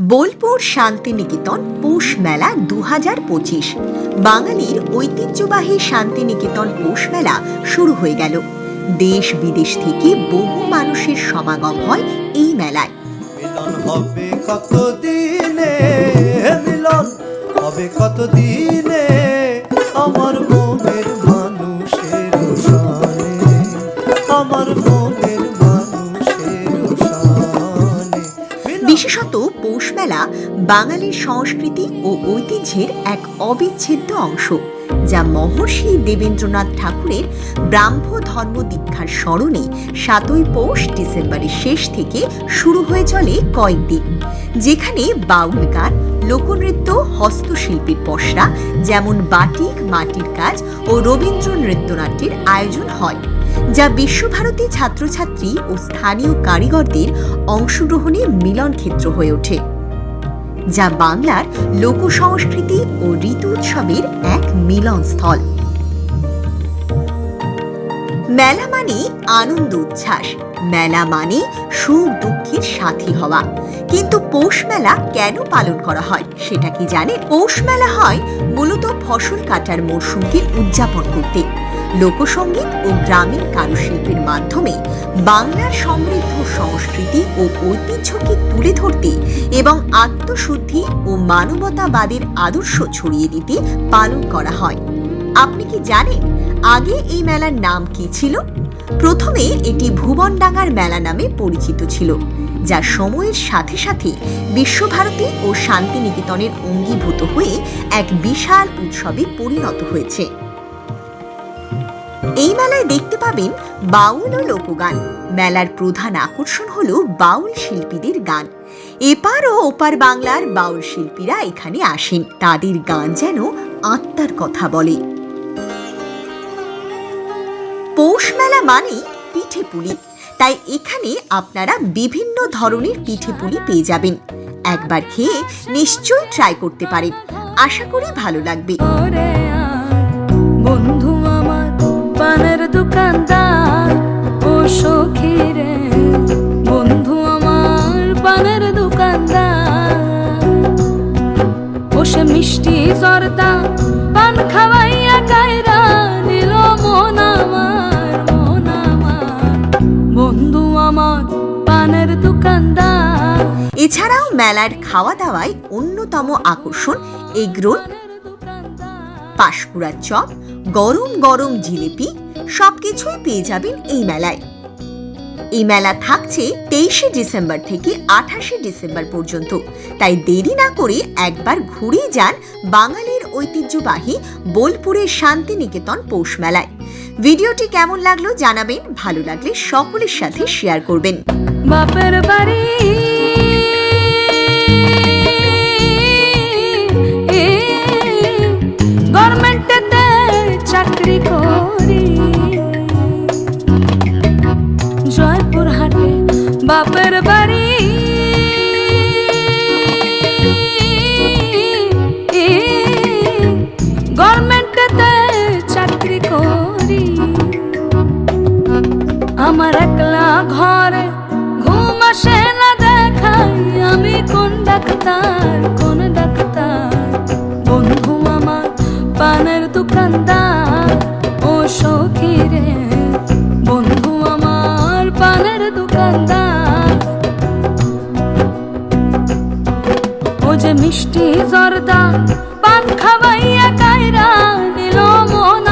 বোলপুর শান্তিনিকেতন পৌষ মেলা দু হাজার পঁচিশ। বাঙালির ঐতিহ্যবাহী শান্তিনিকেতন পৌষ মেলা শুরু হয়ে গেল। দেশ বিদেশ থেকে বহু মানুষের সমাগম হয় এই মেলায়। মিলন হবে কতদিনে? মিলন হবে কত বাঙালির সংস্কৃতি ও ঐতিহ্যের এক অবিচ্ছেদ্য অংশ, যা মহর্ষি দেবেন্দ্রনাথ ঠাকুরের ব্রাহ্ম ধর্ম দীক্ষার স্মরণে সাতই পৌষ ডিসেম্বরের শেষ থেকে শুরু হয়ে চলে কয়েকদিন, যেখানে বাউল গান লোকনৃত্য হস্তশিল্পীর পসরা, যেমন বাটিক, মাটির কাজ ও রবীন্দ্র নৃত্যনাট্যের আয়োজন হয়, যা বিশ্বভারতী ছাত্রছাত্রী ও স্থানীয় কারিগরদের অংশগ্রহণে মিলন ক্ষেত্র হয়ে ওঠে। যা বাংলার লোক সংস্কৃতি ও ঋতু উৎসবের এক মিলনস্থল। মেলা মানে আনন্দ উচ্ছ্বাস। মেলা মানে সুখ দুঃখের সাথী হওয়া। কিন্তু পৌষ মেলা কেন পালন করা হয়, সেটা কি জানে? পৌষ মেলা হয় মূলত ফসল কাটার মরশুমকে উদযাপন করতে। লোকসঙ্গীত ও গ্রামীণ কারুশিল্পের মাধ্যমে বাংলার সমৃদ্ধ সংস্কৃতি ও ঐতিহ্যকে তুলে ধরতে এবং আত্মশুদ্ধি ও মানবতাবাদের আদর্শ ছড়িয়ে দিতে পালন করা হয়। আপনি কি জানেন আগে এই মেলার নাম কি ছিল? প্রথমে এটি ভুবনডাঙ্গার মেলা নামে পরিচিত ছিল, যা সময়ের সাথে সাথে বিশ্বভারতী ও শান্তিনিকেতনের অঙ্গীভূত হয়ে এক বিশাল উৎসবে পরিণত হয়েছে। এই মেলায় দেখতে পাবেন বাউল ও লোকগান। মেলার প্রধান আকর্ষণ হল বাউল শিল্পীদের গান। এপার ও ওপার বাংলার বাউল শিল্পীরা এখানে আসেন। তাদের গান যেন আত্মার কথা বলে। পৌষ মেলা মানে পিঠে পুলি। তাই এখানে আপনারা বিভিন্ন ধরনের পিঠে পুলি পেয়ে যাবেন। একবার খেয়ে নিশ্চয়ই ট্রাই করতে পারেন। আশা করি ভালো লাগবে। দোকানদার ও সখী বন্ধু আমার পানের দোকানদার। ও সে মিষ্টি জর্দা পান খাওয়াইয়া কায়রা নিল মন আমার মন আমার। বন্ধু আমার পানের দোকানদার। এছাড়াও মেলার খাওয়া দাওয়ায় অন্যতম আকর্ষণ এগরোল পাশকুড়ার চপ গরম গরম জিলিপি সবকিছুই পেয়ে যাবেন এই মেলায়। এই মেলা থাকছে তেইশে ডিসেম্বর থেকে আঠাশে ডিসেম্বর পর্যন্ত। তাই দেরি না করে একবার ঘুরে যান বাঙালির ঐতিহ্যবাহী বোলপুরের শান্তিনিকেতন পৌষ মেলায়। ভিডিওটি কেমন লাগল জানাবেন, ভালো লাগলে সকলের সাথে শেয়ার করবেন। বাপের বাড়ি বাপের বাড়ি যে মিষ্টি জর্দা পান খাওয়াইয়া কায়রা দিল মন।